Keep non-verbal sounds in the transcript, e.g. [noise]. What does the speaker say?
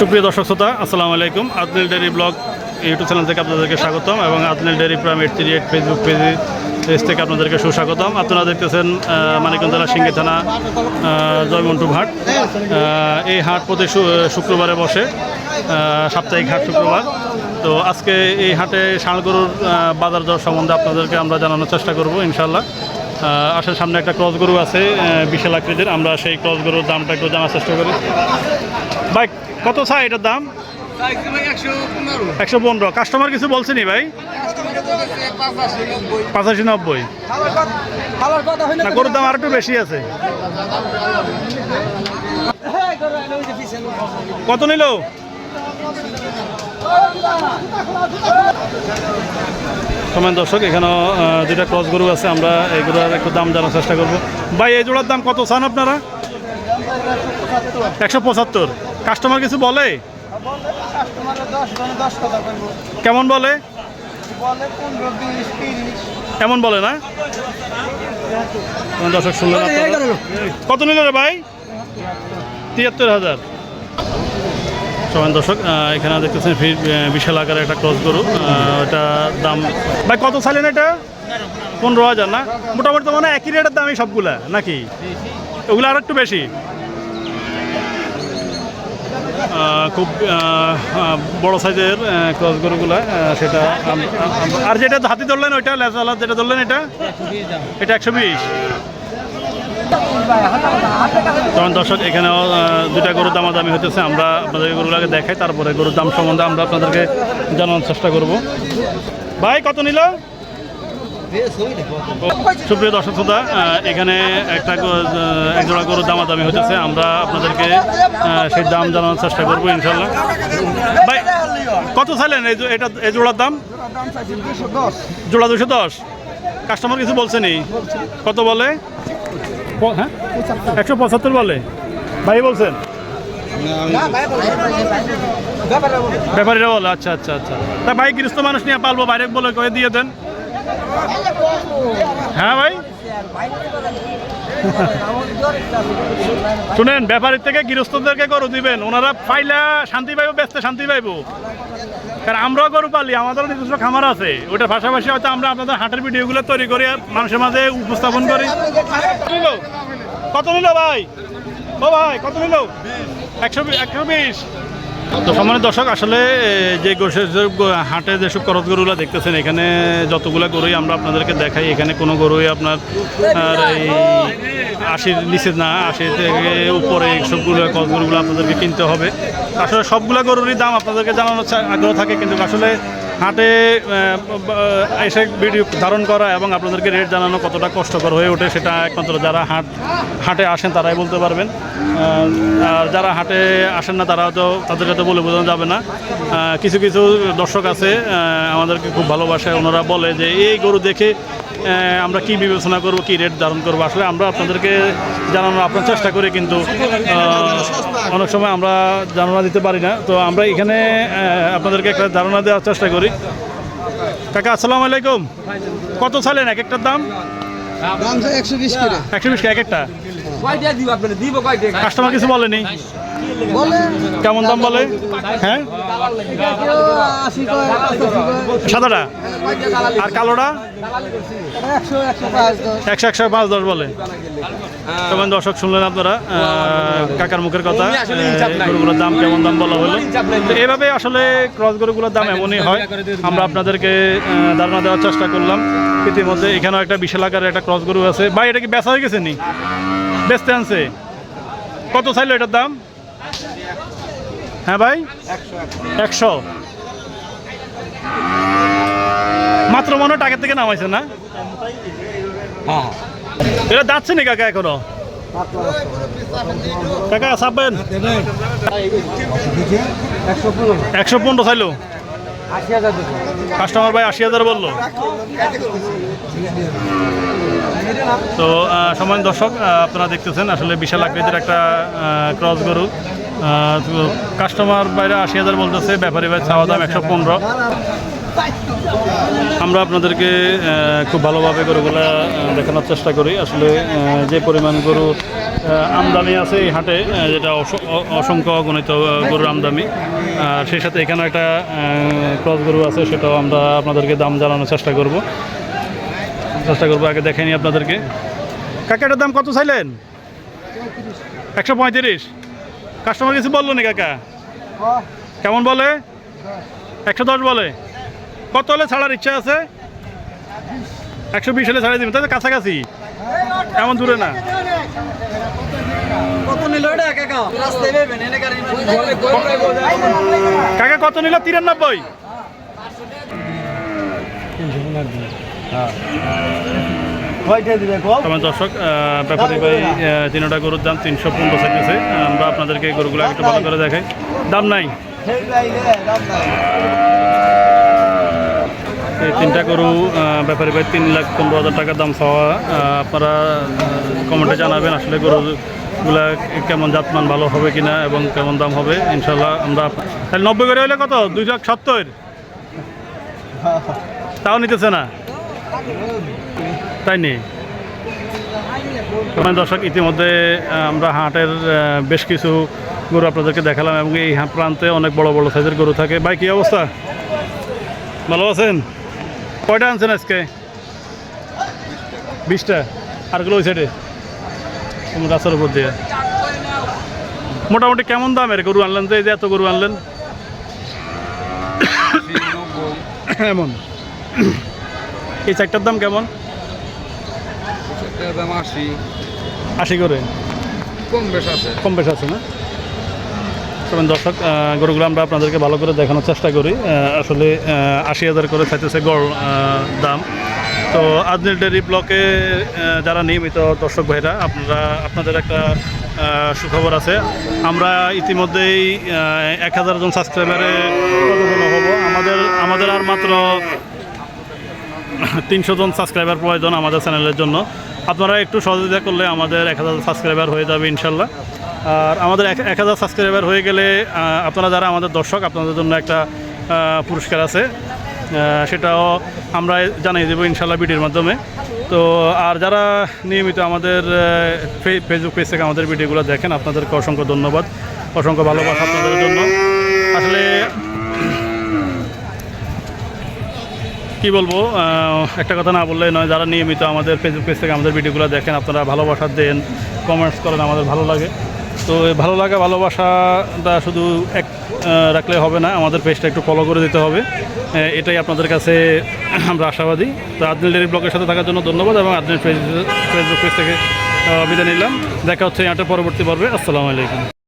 সুপ্রিয় দর্শক শ্রোতা, আসসালামু আলাইকুম। Adnil diary blog YouTube channel থেকে আপনাদেরকে স্বাগতম এবং Adnil diary prime eight three eight Facebook page page থেকে আপনাদেরকে সুস্বাগতম। আপনারা দেখতেছেন মানিকগঞ্জ জেলা সিঙ্গি থানা জয়মন্টু হাট। এই হাট প্রতি শুক্রবারে বসে সাপ্তাহিক হাট শুক্রবার। তো আজকে এই হাটে ষাঁড় গরুর বাজার দর সম্বন্ধে আপনাদেরকে আমরা জানানোর চেষ্টা করব ইনশাল্লাহ আসার সামনে একটা ক্রস গরু আছে বিশাল আকৃতির। আমরা সেই ক্রস গরুর দামটা একটু জানার চেষ্টা করি। ভাই, কত চাই এটার দাম? একশো পনেরো। কাস্টমার কিছু বলছেনি ভাই? পাঁচাশি, নব্বই। গরুর দাম আর একটু বেশি আছে। কত নিল? সময় দর্শক, এখানেও দুইটা ক্রস গরু আছে, আমরা এইগুলোর একটু দাম জানার চেষ্টা করব। ভাই, এই জোড়ার দাম কত চান আপনারা? একশো পঁচাত্তর। কাস্টমার কিছু বলে? কেমন বলে? এমন বলে না? দর্শক শুনলেন কত নিল রে ভাই? তিয়াত্তর হাজার। সমান দর্শক এখানে দেখতেছেন ফির বিশাল আকারের একটা ক্রস গরু। এটা দাম ভাই কত চাইলেন এটা? পনেরো হাজার না? মোটামুটি তো মানে একই রেটের দামই সবগুলা নাকি? ওগুলো আর একটু বেশি। খুব বড় সাইজের ক্রস গরুগুলা সেটা আর যেটা হাতি ধরলেন ওইটা লেজালা যেটা ধরলেন এটা? এটা একশো বিশ। যেমন দর্শক এখানেও দুটা গরুর দামাদামি হতেছে আমরা আপনাদের গরুগুলোকে দেখাই তারপরে গরুর দাম সম্বন্ধে আমরা আপনাদেরকে জানানোর চেষ্টা করব। ভাই কত নিল? সুপ্রিয় দর্শক শ্রোতা এখানে একটা গ- আহ, এক জোড়া গরুর দামাদামি হতেছে আমরা আপনাদেরকে সেই দাম জানানোর চেষ্টা করব ইনশাল্লাহ ভাই কত চাইলেন? এই এটা এই জোড়ার দাম? জোড়া দুশো দশ। কাস্টমার কিছু বলছে বলছেনি কত বলে? হ্যাঁ? একশো পঁচাত্তর বলে। ভাই বলছেন? ব্যাপারীরা বলে আচ্ছা আচ্ছা আচ্ছা। তা ভাই, গৃহস্থ মানুষ নিয়ে পালবো, বাইরে বলে কয়ে দিয়ে দেন। হ্যাঁ ভাই? শুনেন, ব্যাপারীর থেকে গৃহস্থদেরকে গরু দিবেন। ওনারা পাইলা শান্তি পাইব ব্যস্ত শান্তি পাইবো। কারণ আমরাও গরু পালি, আমাদেরও নিজস্ব খামার আছে। ওটার পাশাপাশি হয়তো আমরা আপনাদের হাটের ভিডিওগুলো তৈরি করি মানুষের মাঝে উপস্থাপন করি। কত নিল? ভাই? ও ভাই, কত নিল? একশো একশো বিশ। তো সম্মানিত দর্শক, আসলে যে হাটে যেসব করত গরুগুলো দেখতেছেন, এখানে যতগুলো গরুই আমরা আপনাদেরকে দেখাই, এখানে কোনো গরুই আপনার এই আশির নিচে না আশির থেকে উপরে সবগুলো করত গরুগুলো আপনাদেরকে কিনতে হবে। আসলে সবগুলো গরুরই দাম আপনাদেরকে জানানোর আগ্রহ থাকে, কিন্তু আসলে হাটে এসে ভিডিও ধারণ করা এবং আপনাদেরকে রেট জানানো কতটা কষ্টকর হয়ে ওঠে, সেটা একমাত্র যারা হাট, হাটে আসেন, তারাই বলতে পারবেন। আর যারা হাটে আসেন না তারা তো তাদেরকে তো বলে বোঝানো যাবে না। কিছু কিছু দর্শক আছে আমাদেরকে খুব ভালোবাসে। ওনারা বলে যে এই গরু দেখে আমরা কি বিবেচনা করব কি রেট ধারণ করব? আসলে আমরা আপনাদেরকে জানানোর আপনার চেষ্টা করি কিন্তু অনেক সময় আমরা জানানো দিতে পারি না। তো আমরা এখানে আপনাদেরকে একটা ধারণা দেওয়ার চেষ্টা করি। কাকা আসসালামু আলাইকুম। কত চালেন? এক একটার দাম? একশো বিশ এক একটা? কয়টা দিব আপনার? দিব কয়টা? কাস্টমার কিছু বলেনি। কেমন দাম বলে? হ্যাঁ? সাদাটা? আর কালোটা? একশো একশো পাঁচ দশ বলে। তখন দর্শক শুনলেন আপনারা? কাকার মুখের কথা। গরুগুলোর দাম কেমন দাম বলা হলো? এভাবে আসলে ক্রস গরুগুলোর দাম এমনই হয়। আমরা আপনাদেরকে ধারণা দেওয়ার চেষ্টা করলাম। ইতিমধ্যে এখানেও একটা বিশাল আকারের একটা ক্রস গরু আছে। ভাই এটা কি বেচা হয়ে গেছে নি? বেচতে আনছে। কত চাইলো এটার দাম? হ্যাঁ ভাই? একশো। মাত্র মনে হয় থেকে নামাইছে না? হ্যাঁ। এটা যাচ্ছে নি কাকা এখনও? কাকা ছাপবেন একশো পনেরো চাইলো? কাস্টমার ভাই আশি হাজার বলল। তো সমান দর্শক আপনারা দেখতেছেন, আসলে বিশাল আকৃতির একটা ক্রস গরু। কাস্টমার বাইরে আশি হাজার বলতেছে, ব্যাপারী ভাই চাওয়া দাম একশো পনেরো। আমরা আপনাদেরকে খুব ভালোভাবে গরুগুলা দেখানোর চেষ্টা করি। আসলে যে পরিমাণ গরু আমদানি আছে এই হাটে যেটা অস- অসংখ্য গণিত গরুর আমদানি। আর সেই সাথে এখানে একটা ক্রস গরু আছে, সেটাও আমরা আপনাদেরকে দাম জানানোর চেষ্টা করব। চেষ্টা করব আগে দেখে নিই আপনাদেরকে। কাকা, এটার দাম কত চাইলেন? একশো পঁয়ত্রিশ। কাস্টমার কিছু বলল নি, কাকা? কেমন বলে? একশো দশ বলে। কত হলে ছাড়ার ইচ্ছা আছে? একশো বিশ হলে ছাড়িয়ে দিবেন তাই তো কাছাকাছি। এমন দূরে না। কাকা? কত নিল? তিরানব্বই। আমার দর্শক ব্যাপারী ভাই তিনটা গরুর দাম তিনশো পনেরো থাকতেছে আমরা আপনাদেরকে গরুগুলো একটু ভালো করে দেখাই। দাম নাই সেই গাইলে দাম নাই এই তিনটা গরু ব্যাপারে ভাই তিন লাখ পনেরো হাজার টাকা দাম আহ, আপনারা কমেন্টে জানাবেন আসলে গরুগুলা কেমন জাতমান ভালো হবে কিনা এবং কেমন দাম হবে ইনশাল্লাহ আমরা তাহলে নব্বই করে হলে কত? দুই লাখ সত্তর? তাও নিতেছে না? তাই মানে দর্শক ইতিমধ্যে আমরা হাটের বেশ কিছু গরু আপনাদেরকে দেখালাম এবং এই প্রান্তে অনেক বড় বড় সাইজের গরু থাকে। ভাই কী অবস্থা? ভালো আছেন? কয়টা আনছেন আজকে? বিশটা। আরগুলো ওই সাইডে রাস্তার উপর দিয়ে। মোটামুটি কেমন দামের গরু আনলেন? যে এত গরু আনলেন। এমন। এই চারটার দাম কেমন? দাম আশি। আশি করে। কম বেশ আছে। কম বেশ আছে না? তবে দর্শক গরুগুলো আমরা আপনাদেরকে ভালো করে দেখানোর চেষ্টা করি। আসলে আশি হাজার করে চাইতেছে গড় দাম। তো আজমির ডেরি ব্লকে যারা নিয়মিত দর্শক ভাইরা, আপনারা, আপনাদের একটা সুখবর আছে। আমরা ইতিমধ্যেই এক হাজার জন সাবস্ক্রাইবারে হব? আমাদের আমাদের আর মাত্র তিনশো জন সাবস্ক্রাইবার প্রয়োজন আমাদের চ্যানেলের জন্য। আপনারা একটু সহযোগিতা করলে আমাদের এক হাজার সাবস্ক্রাইবার হয়ে যাবে ইনশাল্লাহ। আর আমাদের এক হাজার সাবস্ক্রাইবার হয়ে গেলে আপনারা যারা আমাদের দর্শক, আপনাদের জন্য একটা পুরস্কার আছে। সেটাও আমরা জানিয়ে দেবো ইনশাল্লাহ ভিডিওর মাধ্যমে। তো, আর যারা নিয়মিত আমাদের ফেসবুক পেজ থেকে আমাদের ভিডিওগুলো দেখেন, আপনাদেরকে অসংখ্য ধন্যবাদ। অসংখ্য ভালোবাসা আপনাদের জন্য। আসলে, কি বলব একটা কথা না বললে নয়, যারা নিয়মিত আমাদের ফেসবুক পেজ থেকে আমাদের ভিডিওগুলো দেখেন, আপনারা ভালোবাসা দেন কমেন্টস করেন, আমাদের ভালো লাগে। তো ভালো লাগা, ভালোবাসাটা শুধু এক রাখলে হবে না, আমাদের পেজটা একটু ফলো করে দিতে হবে। এটাই আপনাদের কাছে [clears throat] আমরা আশাবাদী। তো আদনিল ডেরি ব্লগের সাথে থাকার জন্য ধন্যবাদ এবং আদনিল ফেসবুক পেজ থেকে বিদায় নিলাম। দেখা হচ্ছে এটা পরবর্তী পর্বে। আসসালামু আলাইকুম।